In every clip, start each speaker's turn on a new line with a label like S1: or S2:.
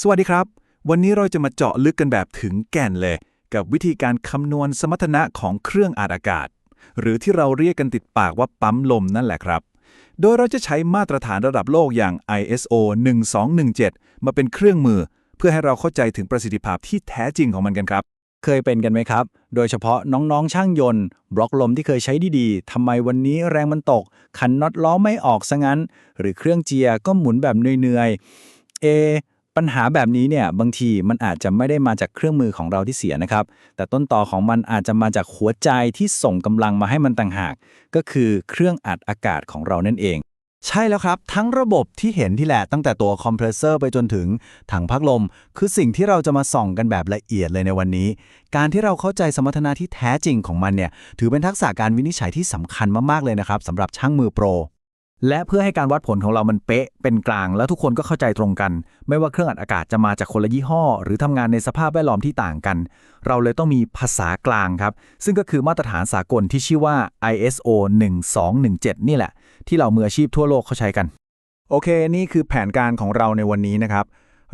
S1: สวัสดีครับ วันนี้เราจะมาเจาะลึกกันแบบถึงแก่นเลย กับวิธีการคำนวณสมรรถนะของเครื่องอัดอากาศ หรือที่เราเรียกกันติดปากว่าปั๊มลมนั่นแหละครับ โดยเราจะใช้มาตรฐานระดับโลกอย่าง ISO 1217 มาเป็นเครื่องมือ เพื่อให้เราเข้าใจถึงประสิทธิภาพที่แท้จริงของมันกันครับ
S2: เคยเป็นกันไหมครับ โดยเฉพาะน้องๆ ช่างยนต์ บล็อกลมที่เคยใช้ดีๆ ทำไมวันนี้แรงมันตก คันน็อตล้อไม่ออกซะงั้น หรือเครื่องเจียร์ก็หมุนแบบเหนื่อยๆ เอ ปัญหาแบบนี้เนี่ยบางทีมันอาจจะไม่ได้มาจากเครื่องมือของเราที่เสียนะครับ แต่ต้นต่อของมันอาจจะมาจากหัวใจที่ส่งกำลังมาให้มันต่างหาก ก็คือเครื่องอัดอากาศของเรานั่นเอง ใช่แล้วครับ ทั้งระบบที่เห็นที่แหละตั้งแต่ตัวคอมเพรสเซอร์ไปจนถึงถังพัดลม คือสิ่งที่เราจะมาส่องกันแบบละเอียดเลยในวันนี้ การที่เราเข้าใจสมรรถนะที่แท้จริงของมันเนี่ยถือเป็นทักษะการวินิจฉัยที่สำคัญมากๆเลยนะครับสำหรับช่างมือโปร
S3: และเพื่อให้การวัดผลของเรามันเป๊ะเป็นกลาง แล้วทุกคนก็เข้าใจตรงกัน ไม่ว่าเครื่องอัดอากาศจะมาจากคนละยี่ห้อ หรือทำงานในสภาพแวดล้อมที่ต่างกัน เราเลยต้องมีภาษากลางครับ ซึ่งก็คือมาตรฐานสากลที่ชื่อว่า ISO 1217 นี่แหละ ที่เรามืออาชีพทั่วโลกเขาใช้กัน
S1: โอเค นี่คือแผนการของเราในวันนี้นะครับ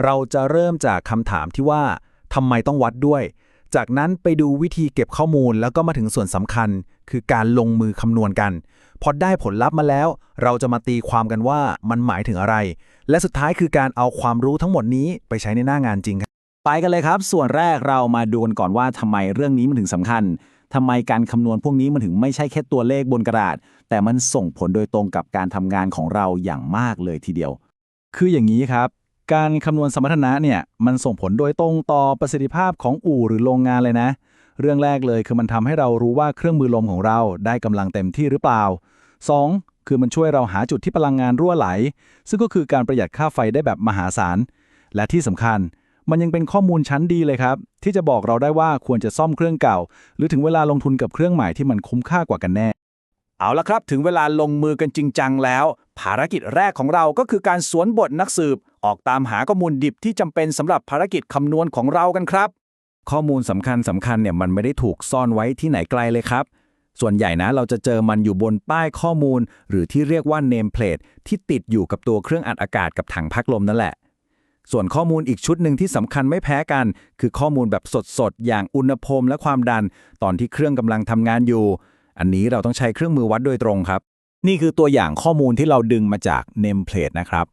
S1: เราจะเริ่มจากคำถามที่ว่าทำไมต้องวัดด้วย จากนั้นไปดูวิธีเก็บข้อมูลแล้วก็มาถึงส่วนสำคัญ คือการลงมือคำนวณกัน พอได้ผลลัพธ์มาแล้ว เราจะมาตีความกันว่ามันหมายถึงอะไร และสุดท้ายคือการเอาความรู้ทั้งหมดนี้ไปใช้ในหน้างานจริงครับ
S2: ไปกันเลยครับ ส่วนแรกเรามาดูกันก่อนว่าทำไมเรื่องนี้มันถึงสำคัญทำไมการคำนวณพวกนี้มันถึงไม่ใช่แค่ตัวเลขบนกระดาษ แต่มันส่งผลโดยตรงกับการทำงานของเราอย่างมากเลยทีเดียว คืออย่างนี้ครับ การคำนวณสมรรถนะเนี่ยมันส่งผลโดยตรงต่อประสิทธิภาพของอู่หรือโรงงานเลยนะ เรื่องแรกเลยคือมันทำให้เรารู้ว่าเครื่องมือลมของเราได้กำลังเต็มที่หรือเปล่า 2. คือมันช่วยเราหาจุดที่พลังงานรั่วไหล ซึ่งก็คือการประหยัดค่าไฟได้แบบมหาศาล และที่สำคัญ มันยังเป็นข้อมูลชั้นดีเลยครับ ที่จะบอกเราได้ว่าควรจะซ่อมเครื่องเก่า หรือถึงเวลาลงทุนกับเครื่องใหม่ที่มันคุ้มค่ากว่ากันแน่
S4: เอาละครับ ถึงเวลาลงมือกันจริงจังแล้ว ภารกิจแรกของเราก็คือการสวนบทนักสืบ ออกตามหาข้อมูลดิบที่จำเป็นสำหรับภารกิจคำนวณของเรากันครับ
S3: ข้อมูลสำคัญสำคัญเนี่ยมันไม่ได้ถูกซ่อนไว้ที่ไหนไกลเลยครับ ส่วนใหญ่นะเราจะเจอมันอยู่บนป้ายข้อมูล หรือที่เรียกว่า name plate ที่ติดอยู่กับตัวเครื่องอัดอากาศกับถังพักลมนั่นแหละ ส่วนข้อมูลอีกชุดหนึ่งที่สำคัญไม่แพ้กัน คือข้อมูลแบบสดๆ อย่างอุณหภูมิและความดัน ตอนที่เครื่องกำลังทำงานอยู่ อันนี้เราต้องใช้เครื่องมือวัดโดยตรงครับ
S2: นี่คือตัวอย่างข้อมูลที่เราดึงมาจาก name plate นะครับ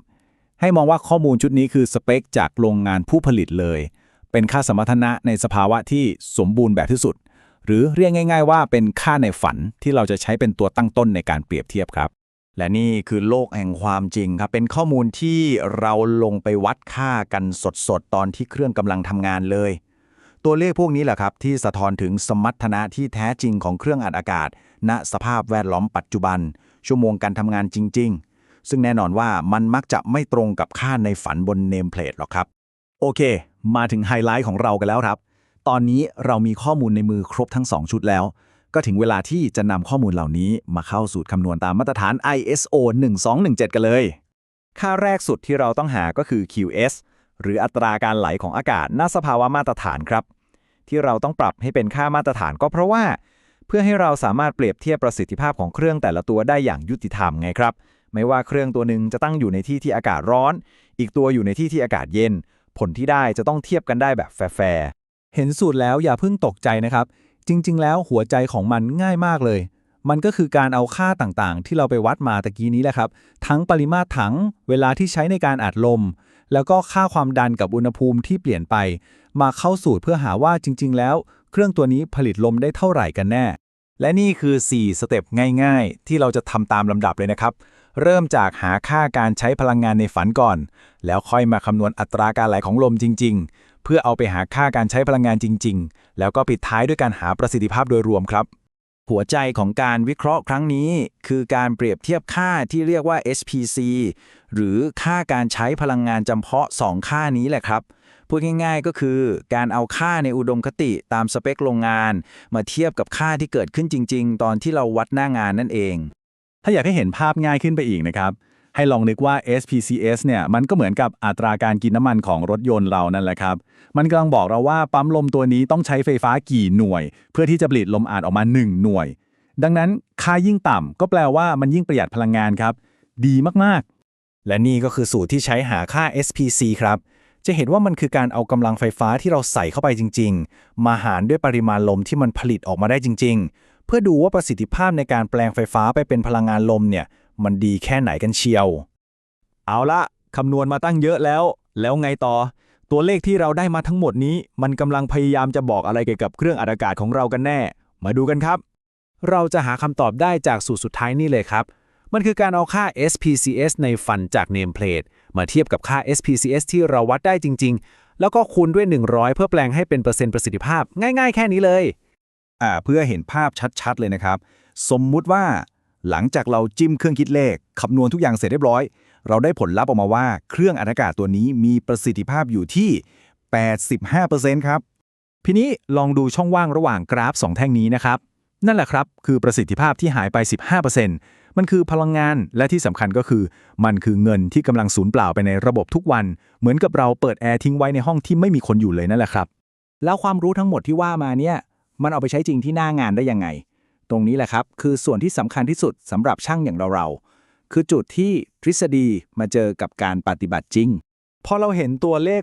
S2: ให้มองว่าข้อมูลชุดนี้คือสเปคจากโรงงานผู้ผลิตเลย เป็นค่าสมรรถนะในสภาวะที่สมบูรณ์แบบที่สุด หรือเรียกง่าย ๆ ว่าเป็นค่าในฝันที่เราจะใช้เป็นตัวตั้งต้นในการเปรียบเทียบครับ
S3: และนี่คือโลกแห่งความจริงครับ เป็นข้อมูลที่เราลงไปวัดค่ากันสดๆตอนที่เครื่องกำลังทำงานเลย ตัวเลขพวกนี้แหละครับที่สะท้อนถึงสมรรถนะที่แท้จริงของเครื่องอัดอากาศ ณสภาพแวดล้อมปัจจุบัน ชั่วโมงการทำงานจริง ๆซึ่งแน่นอนว่ามันมักจะไม่ตรงกับค่าในฝันบนเนมเพลทหรอกครับ
S2: โอเค มาถึงไฮไลท์ของเรากันแล้วครับ ตอนนี้เรามีข้อมูลในมือครบทั้ง 2 ชุดแล้ว ก็ถึงเวลาที่จะนำข้อมูลเหล่านี้มาเข้าสูตรคำนวณตามมาตรฐาน ISO 1217 กันเลย ค่าแรกสุดที่เราต้องหาก็คือ QS หรืออัตราการไหลของอากาศณสภาวะมาตรฐานครับ ที่เราต้องปรับให้เป็นค่ามาตรฐานก็เพราะว่า เพื่อให้เราสามารถเปรียบเทียบประสิทธิภาพของเครื่องแต่ละตัวได้อย่างยุติธรรมไงครับ ไม่ว่าเครื่องตัวหนึ่งจะตั้งอยู่ในที่ที่อากาศร้อน อีกตัวอยู่ในที่ที่อากาศเย็น ผลที่ได้จะต้องเทียบกันได้แบบแฟร์เห็นสูตรแล้วอย่าเพิ่งตกใจนะครับ จริง ๆ แล้วหัวใจของมันง่ายมากเลย มันก็คือการเอาค่าต่างๆ ที่เราไปวัดมาตะกี้นี้แหละครับ ทั้งปริมาตรถัง เวลาที่ใช้ในการอัดลม แล้วก็ค่าความดันกับอุณหภูมิที่เปลี่ยนไป มาเข้าสูตรเพื่อหาว่าจริง ๆ แล้ว เครื่องตัวนี้ผลิตลมได้เท่าไหร่กันแน่ และนี่คือ 4 สเต็ปง่ายๆ ที่เราจะทำตามลำดับเลยนะครับ เริ่มจากหาค่าการใช้พลังงานในฝันก่อน แล้วค่อยมาคำนวณอัตราการไหลของลมจริง ๆ เพื่อเอาไปหาค่าการใช้พลังงานจริง ๆ แล้วก็ปิดท้ายด้วยการหาประสิทธิภาพโดยรวมครับ หัวใจของการวิเคราะห์ครั้งนี้ คือการเปรียบเทียบค่าที่เรียกว่า SPC หรือค่าการใช้พลังงานจำเพาะ 2 ค่านี้แหละครับ พูดง่ายๆก็คือการเอาค่าในอุดมคติตามสเปคโรงงาน มาเทียบกับค่าที่เกิดขึ้นจริง ๆ ตอนที่เราวัดหน้างานนั่นเอง ถ้าอยากให้เห็นภาพง่ายขึ้นไปอีกนะครับ ให้ลองนึกว่า SPCS เนี่ยมันก็เหมือนกับอัตราการกินน้ำมันของรถยนต์เรานั่นแหละครับ มันกำลังบอกเราว่าปั๊มลมตัวนี้ต้องใช้ไฟฟ้ากี่หน่วย เพื่อที่จะผลิตลมอัดออกมา 1 หน่วย ดังนั้นค่ายิ่งต่ำก็แปลว่ามันยิ่งประหยัดพลังงานครับ ดีมากๆและนี่ก็คือสูตรที่ใช้หาค่า SPC ครับ
S1: จะเห็นว่ามันคือการเอากำลังไฟฟ้าที่เราใส่เข้าไปจริง ๆ มาหารด้วยปริมาณลมที่มันผลิตออกมาได้จริง ๆ เพื่อดูว่าประสิทธิภาพในการแปลงไฟฟ้าไปเป็นพลังงานลมเนี่ย มันดีแค่ไหนกันเชียว
S3: เอาละคำนวณมาตั้งเยอะแล้ว แล้วไงต่อ ตัวเลขที่เราได้มาทั้งหมดนี้ มันกำลังพยายามจะบอกอะไรเกี่ยวกับเครื่องอัดอากาศของเรากันแน่ มาดูกันครับ
S1: เราจะหาคำตอบได้จากสูตรสุดท้ายนี่เลยครับ มันคือการเอาค่า SPCS ในฟันจากเนมเพลท มาเทียบกับค่า SPCS ที่เราวัดได้จริง ๆ แล้วก็คูณด้วย 100 เพื่อแปลงให้เป็นเปอร์เซ็นต์ประสิทธิภาพ ง่ายๆ แค่นี้เลย
S2: อ่าเพื่อเห็นภาพชัดๆ เลยนะครับ สมมุติว่า หลังจากเราจิ้มเครื่องคิดเลขคำนวณทุกอย่างเสร็จเรียบร้อย เราได้ผลลัพธ์ออกมาว่าเครื่องอัดอากาศตัวนี้มีประสิทธิภาพอยู่ที่ 85%ครับ
S3: ทีนี้ลองดูช่องว่างระหว่างกราฟ 2 แท่งนี้นะครับนั่นแหละครับ คือประสิทธิภาพที่หายไป 15% มันคือพลังงานและที่สำคัญก็คือ มันคือเงินที่กำลังสูญเปล่าไปในระบบทุกวัน เหมือนกับเราเปิดแอร์ทิ้งไว้ในห้องที่ไม่มีคนอยู่เลยนั่นแหละครับ
S4: แล้วความรู้ทั้งหมดที่ว่ามาเนี่ยมันเอาไปใช้จริงที่หน้างานได้ยังไง ตรงนี้แหละครับ คือส่วนที่สำคัญที่สุดสำหรับช่างอย่างเราเราคือจุดที่ทฤษฎีมาเจอกับการปฏิบัติจริง
S3: พอเราเห็นตัวเลข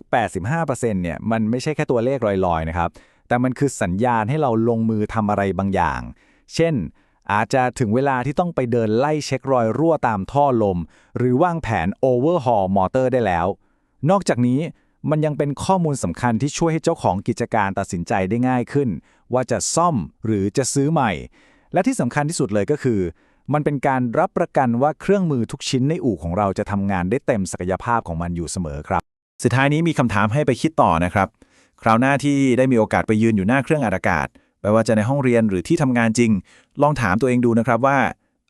S3: 85%เนี่ย มันไม่ใช่แค่ตัวเลขลอยๆ นะครับ แต่มันคือสัญญาณให้เราลงมือทำอะไรบางอย่าง เช่น อาจจะถึงเวลาที่ต้องไปเดินไล่เช็ครอยรั่วตามท่อลม หรือวางแผน overhaul มอเตอร์ได้แล้ว นอกจากนี้มันยังเป็นข้อมูลสำคัญที่ช่วยให้เจ้าของกิจการตัดสินใจได้ง่ายขึ้น ว่าจะซ่อมหรือจะซื้อใหม่ และที่สำคัญที่สุดเลยก็คือ มันเป็นการรับประกันว่าเครื่องมือทุกชิ้นในอู่ของเราจะทำงานได้เต็มศักยภาพของมันอยู่เสมอครับ
S2: สุดท้ายนี้มีคำถามให้ไปคิดต่อนะครับ คราวหน้าที่ได้มีโอกาสไปยืนอยู่หน้าเครื่องอัดอากาศ ไม่ว่าจะในห้องเรียนหรือที่ทำงานจริง ลองถามตัวเองดูนะครับว่า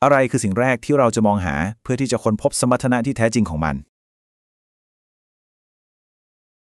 S2: อะไรคือสิ่งแรกที่เราจะมองหาเพื่อที่จะค้นพบสมรรถนะที่แท้จริงของมัน